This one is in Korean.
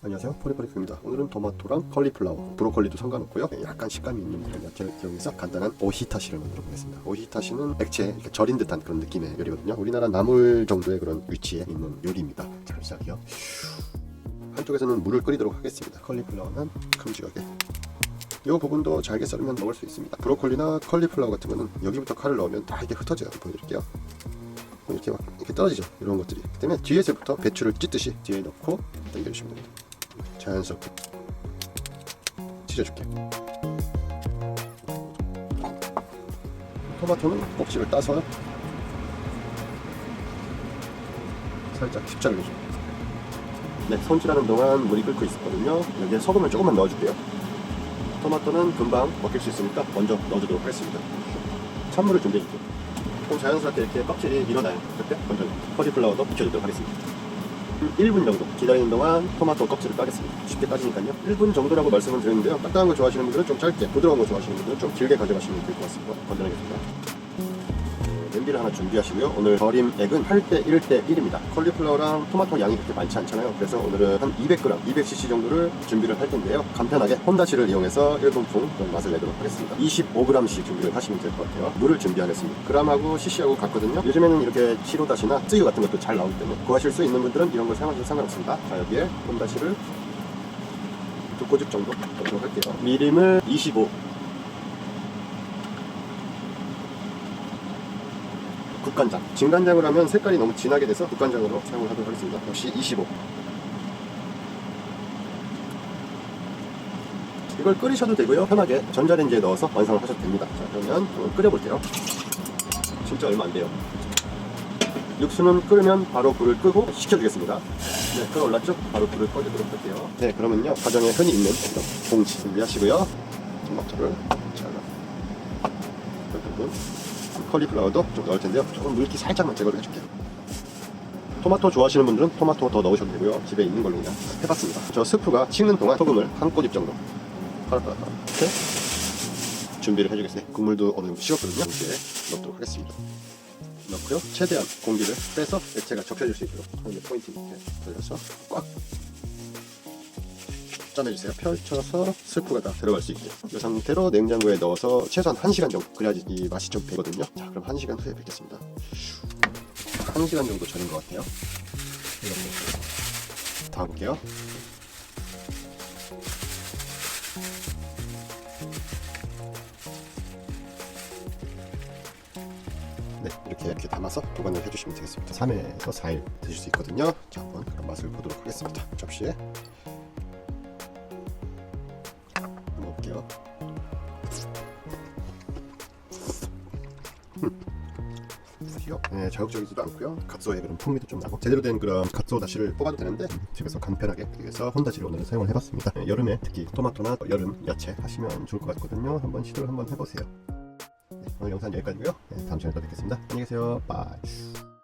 안녕하세요. 포리포리크입니다. 오늘은 토마토랑 컬리플라워 브로콜리도 상관없고요. 네, 약간 식감이 있는 그런 야채를 이용해서 간단한 오히타시를 만들어 보겠습니다. 오히타시는 액체 이렇게 절인 듯한 그런 느낌의 요리거든요. 우리나라 나물 정도의 그런 위치에 있는 요리입니다. 자 그럼 시작이요. 한쪽에서는 물을 끓이도록 하겠습니다. 컬리플라워는 큼직하게. 이 부분도 잘게 썰으면 먹을 수 있습니다. 브로콜리나 컬리플라워 같은 거는 여기부터 칼을 넣으면 다 이게 흩어져요. 보여드릴게요. 이렇게 막 이렇게 떨어지죠. 이런 것들이. 그 때문에 뒤에서부터 배추를 찢듯이 뒤에 넣고 당겨주시면 됩니다 자연스럽게 찢어줄게. 토마토는 꼭지를 따서 살짝 십자를 내줘. 네, 손질하는 동안 물이 끓고 있었거든요. 여기에 소금을 조금만 넣어줄게요. 토마토는 금방 먹힐 수 있으니까 먼저 넣어주도록 하겠습니다. 찬물을 준비해줄게요. 그럼 자연스럽게 이렇게 껍질이 일어나요. 그때 먼저 커리플라워도 붙여주도록 하겠습니다 1분 정도 기다리는 동안 토마토 껍질을 따겠습니다. 쉽게 따지니까요. 1분 정도라고 말씀을 드렸는데요. 딱딱한 거 좋아하시는 분들은 좀 짧게, 부드러운 거 좋아하시는 분들은 좀 길게 가져가시면 될 것 같습니다. 건져내겠습니다. 네, 냄비를 하나 준비하시고요. 오늘 절임액은 8대 1대 1입니다. 컬리플라워랑 토마토 양이 그렇게 많지 않잖아요. 그래서 오늘은 한 200g, 200cc 정도를 준비를 할 텐데요. 간편하게 혼다시를 이용해서 1분풍 그런 맛을 내도록 하겠습니다. 25g씩 준비를 하시면 될 것 같아요. 물을 준비하겠습니다. g하고 cc하고 같거든요. 요즘에는 이렇게 시로다시나 쯔유 같은 것도 잘 나오기 때문에 구하실 수 있는 분들은 이런 걸 사용하셔도 상관없습니다. 자, 여기에 혼다시를 두 꼬집 정도 넣도록 할게요. 미림을 25 국간장. 진간장으로 하면 색깔이 너무 진하게 돼서 국간장으로 사용을 하도록 하겠습니다. 역시 25. 이걸 끓이셔도 되고요. 편하게 전자레인지에 넣어서 완성을 하셔도 됩니다. 자, 그러면 끓여볼게요. 진짜 얼마 안 돼요. 육수는 끓으면 바로 불을 끄고 식혀주겠습니다. 네, 끓어 올랐죠? 바로 불을 꺼주도록 할게요. 네, 그러면요. 가정에 흔히 있는 봉지 준비하시고요. 토마토를 잘라. 컬리플라워도 좀 넣을 텐데요. 조금 물기 살짝만 제거를 해줄게요. 토마토 좋아하시는 분들은 토마토 더 넣으셔도 되고요. 집에 있는 걸로 그냥 해봤습니다. 저 스프가 식는 동안 소금을 한 꼬집 정도 파라파라파 이렇게 준비를 해주겠습니다. 국물도 어느 정도 식었거든요. 여기에 넣도록 하겠습니다. 넣고요. 최대한 공기를 빼서 액체가 적셔질 수 있도록 이게 포인트 이렇게 돌려서 꽉 짜내주세요. 펼쳐서 스프가 다 들어갈 수 있게. 이 상태로 냉장고에 넣어서 최소한 1시간 정도 그래야지 이 맛이 좀 배거든요. 자, 그럼 1시간 후에 뵙겠습니다. 1시간 정도 절인 것 같아요. 이렇게 다 볼게요. 네, 이렇게 이렇게 담아서 보관을 해주시면 되겠습니다. 3일에서 4일 드실 수 있거든요. 자, 한번 그런 맛을 보도록 하겠습니다. 접시에 먹을게요. 네, 자극적이지도 않고요. 갓소의 그런 풍미도 좀 나고 제대로 된 그런 갓소 다시를 뽑아도 되는데 집에서 간편하게 위해서 혼다시를 오늘 사용을 해봤습니다. 네, 여름에 특히 토마토나 여름 야채 하시면 좋을 것 같거든요. 한번 시도를 한번 해보세요. 네, 오늘 영상 여기까지고요. 네, 다음 시간에 또 뵙겠습니다. 안녕히 계세요. 바이.